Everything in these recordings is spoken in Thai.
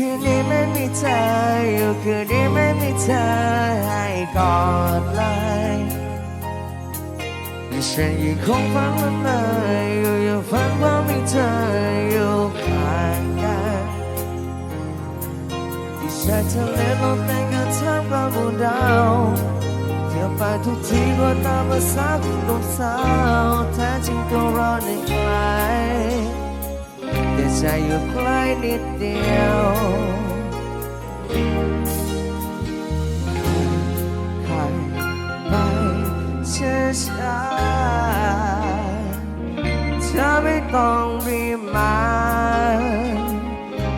คืนนี้ไม่มีเธออยู่คืนนี้ไม่มีเธอให้กอดเลยฉันยังคงฝันละเมออยู่ยังฝันว่ามีเธออยู่ข้างกันที่ชายทะเล่นลงแต่งงานท่ามกลางหมู่ดาวเที่ยวไปทุกทีก็ตามภาษาของหนุ่มสาวแท้จริงก็รอใน ใจอยู่ใกล้นิดเดียว ใครไปช้าช้าเธอไม่ต้องรีบมา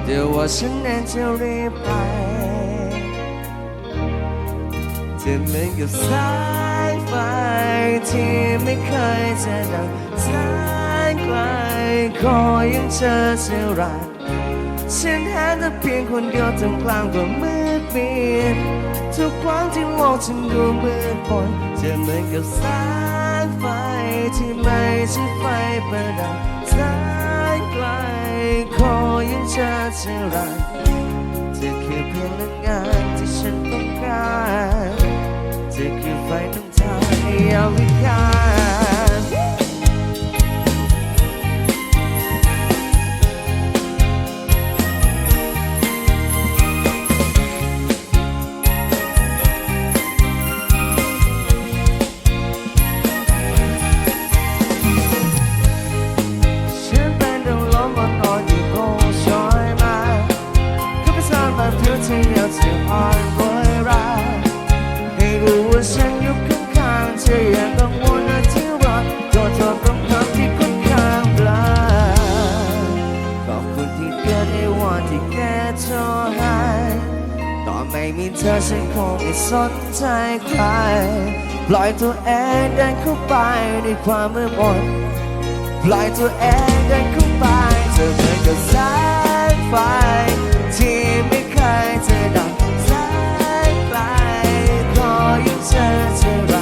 เดี๋ยวว่าฉันเองจะรีบไปจะเหมือนกับสายไฟที่ไม่เคยจะดับสาย ไกลคอยยังเจอเท่าไรฉันหาแต่เพียงคนเดียวท่ามกลางความมืดมิดทุกครั้งที่โลกฉันดูมืดมนจะเหมือนกับสายไฟที่ไม่ใช่ไฟประดับสายไกลคอยยังเจอเท่าไรเธอคือพลังงานที่ฉัน เธอฉันคงไม่สนใจใคร ปล่อยตัวเองเดินเข้าไปในความมืดมนปล่อยตัวเองเดินเข้าไปเธอเหมือนกับสายไฟที่ไม่เคยจะดับสายไกลขออยู่เธอเท่าไร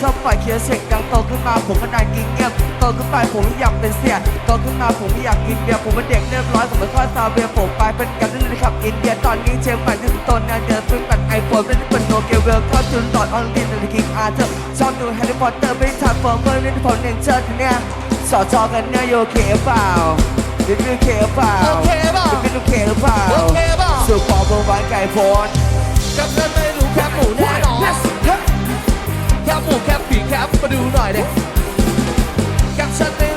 ชอบปล่อยเคียวเสียงดังโตขึ้นมาผมก็นายกินเงียบโตขึ้นไปผมไม่อยากเป็นเสียโตขึ้นมาผมไม่อยากกินเบียร์ผมเป็นเด็กเรียบร้อยผมไม่ค่อยซาเบียร์ผมไปเป็นกันนั่นเลยครับอินเดียตอนนี้เชียงใหม่ที่สุดต้นเนี่ยเจอซื้อกันไอโฟนไม่ได้เป็นโนเกียเวลเข้าจุนตอดออนดินในคิงอาร์เธอชอบดูแฮร์รี่พอตเตอร์ไม่ทานฟอร์เมอร์นี่ผมเน้นเจอที่เนี่ยสอจอกันเนี่ยโยเคเปล่าดิดูเคเปล่าโอเคเปล่าดิดูเคเปล่าโอเคเปล่าสุดปอเบอร์วันไก่โฟนกับเงินไม่รู้แคบหมูแน่นอน แคบหมูแคบผีแคบมาดูหน่อยเด็กับฉันไม่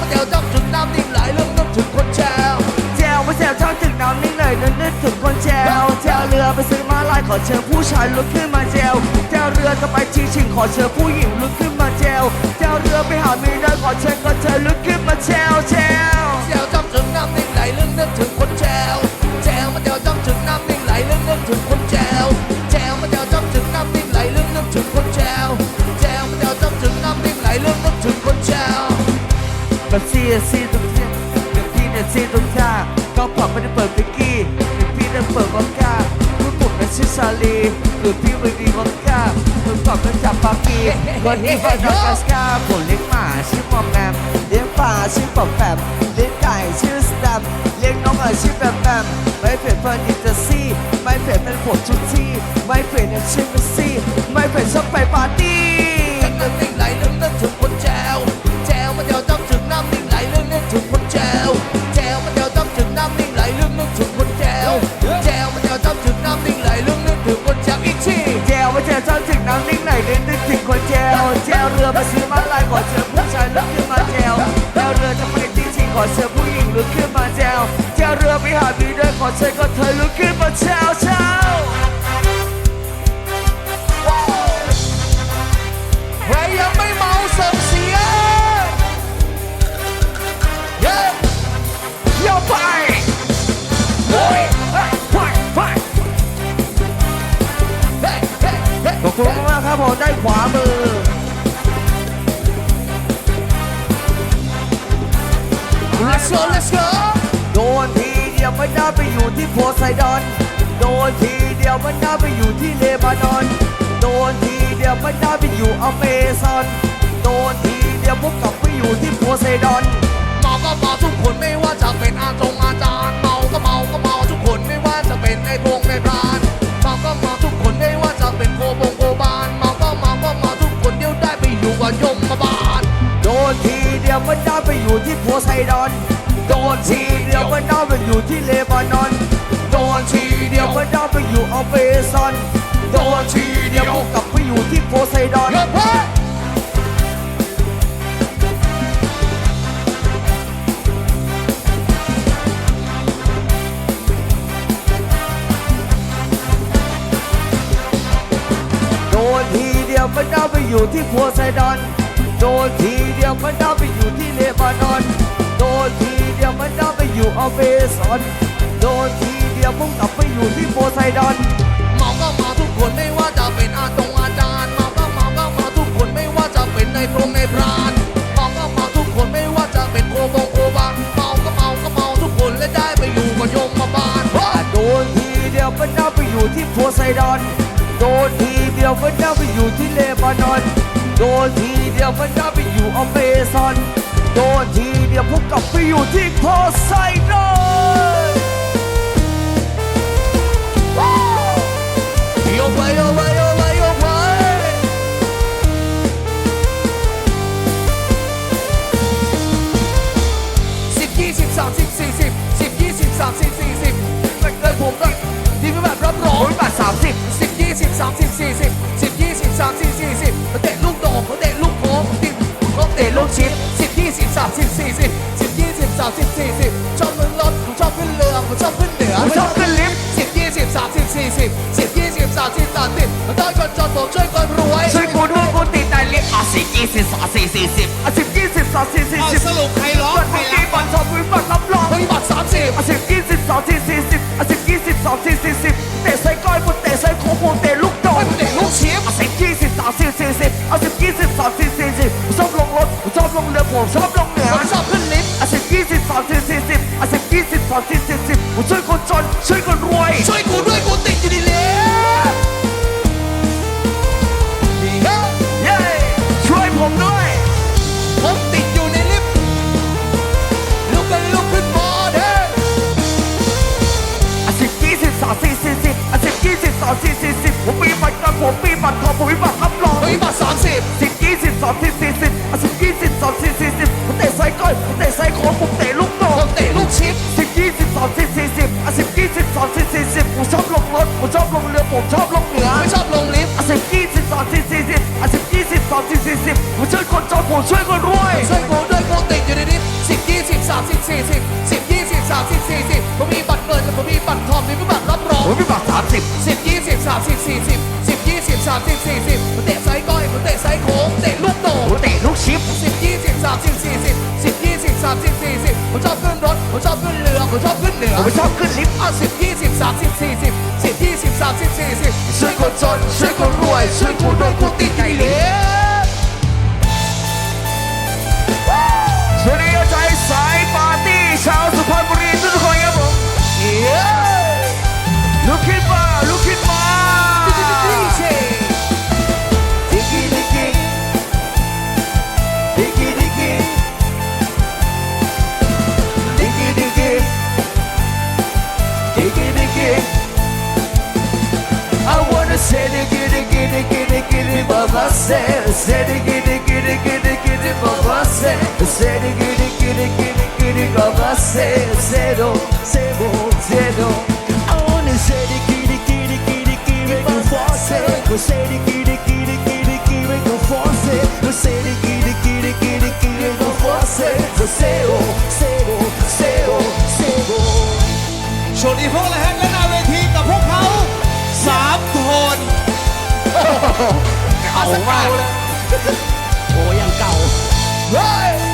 มาเดี๋ยวต้องถึงน้ำที่ไหลเรื่องนึกถึงคนแจวแจวมาแจวช่างถึงน้ำนิ่งเลยนึกนึกถึงคนแจวแจวเรือไปซื้อมาลายขอเชิญผู้ชายลุกขึ้นมาแจวแจวเรือจะไปชิงชิงขอเชิญผู้หญิงลุกขึ้นมาแจวแจวเรือไปหาเมียขอเชิญก็เธอลุกขึ้นมาแจวแจวแจวต้องถึงน้ำที่ไหลเรื่องนึกถึงคนแจวแจวมาเดี๋ยวต้องถึงน้ำที่ไหลเรื่องนึกถึงคนแจว แบบซีซีตรงเที่ยเดี๋ยวพี่เนี่ยซีตรงท่าก็ผับไม่ได้เปิดปิกกี้เดี๋ยวพี่เนี่ยเปิดวอดก้าผู้ผมเป็นชื่อชาลีหรือพี่ไม่มีวอดก้าคุณผับเป็นจับปากีคนนี้เป็นดอกกัสกาผมเลี้ยงหมาชื่อมอมแมมเลี้ยงปลาชื่อปอมแปมเลี้ยงไก่ชื่อสแตมเลี้ยงน้องเอ๋ยชื่อแบมแบมไม่เปลี่ยนเฟิร์นอินเตอร์ซีไม่เปลี่ยนเป็นผมชุดที่ไม่เปลี่ยนเป็นชื่อเมสซี่ไม่เปลี่ยนชอบไปปาร์ตี้ วแจวเรือมาซื้อมาลายขอเชิญผู้ชายลุกขึ้นมาแจวแจวเรือจะไปจริงขอเชิญผู้หญิงลุกขึ้นมาแจวแจวเรือไปหาบีด้วยขอเชิญก็เธอลุกขึ้นมาแจวเช้าใครยังไม่เมาส่งเสียงเย้โยกไปโอ้ยไปไปขอบคุณมากครับผมได้ขวามือ go let's go โดนทีเดียวมันน่าไปอยู่ที่โพไซดอน โดนทีเดียวมันน่าไปอยู่ที่เลบานอน โดนทีเดียวมันน่าไปอยู่อเมซอน โดนทีเดียวพวกกลับไปอยู่ที่โพไซดอนเมาก็เมาทุกคนไม่ว่าจะเป็นอาจงอาจารย์เมาก็เมาก็เมาทุกคนไม่ว่าจะเป็นในพงในพรานเมาก็เมาทุกคนไม่ว่าจะเป็นโคบงโคบานเมาก็เมาก็เมาทุกคนเดียวได้ไปอยู่กับยมมาบาลโดนทีเดียวมันน่าไปอยู่ที่โพไซดอน โดนทีเดียวมันน่าไปอยู่ที่เลบานอน โดนทีเดียวมันน่าไปอยู่อเมซอน โดนทีเดียวพวกกลับไปอยู่ที่โพไซดอนเฮ้เฮ้โดนทีเดียวมันน่าไปอยู่ที่โพไซดอนโดนทีเดียวมันน่าไปอยู่ที่เลบานอน โดนที ดียวมันน่าไปอยู่อเมซอนโดนทีเดียวพวกกลับไปอยู่ที่โพไซดอนเมาก็เมาทุกคนไม่ว่าจะเป็นอาตงอาจารย์เมาก็เมาก็เมาทุกคนไม่ว่าจะเป็นในพงในพรานเมาก็เมาทุกคนไม่ว่าจะเป็นโคบงโคบานเมาก็เมาก็เมาทุกคนและได้ไปอยู่กับยมมาบาลโดนทีเดียวมันน่าไปอยู่ที่โพไซดอนโดนทีเดียวมันน่าไปอยู่ที่เลบานอนโดนทีเดียวมันน่าไปอยู่อเมซอนโดนที เดียวพบกับฟิวที่โพไซดอน สี่สิบสรุปใครร้องใครรับบอลรอมมือบัตรับรองเฮ้ยบัตสามสิบอสิบยี่สิบสองสี่สี่สิบอสิบยี่สิบสองสี่สี่สิบเตะใส่ก้อยบุเตะใส่โค้งบูเตะลูกโดนเตะลูกชีฟอสิบยี่สิบสองสี่สี่สิบอสิบยี่สิบสองสี่สี่สิบชอบลงรถชอบลงเรือผมชอบลงเหนือชอบขึ้นลิฟต์อสิบยี่สิบสองสี่สี่สิบอสิบยี่สิบสองสี่สี่สิบผมช่วยคนจนช่วย 我吹过 babası Seni gidi gidi gidi gidi babası Seni gidi gidi gidi gidi babası Zero, zero, zero Onu seni gidi gidi gidi gidi babası Seni gidi gidi gidi gidi babası Seni gidi gidi gidi gidi babası Zero, zero, zero, zero ชวนอีพวกและแฮกและนาเวทีกับพวกเขาสามคน กเก่าโอ้ยังเก่าเฮ้ย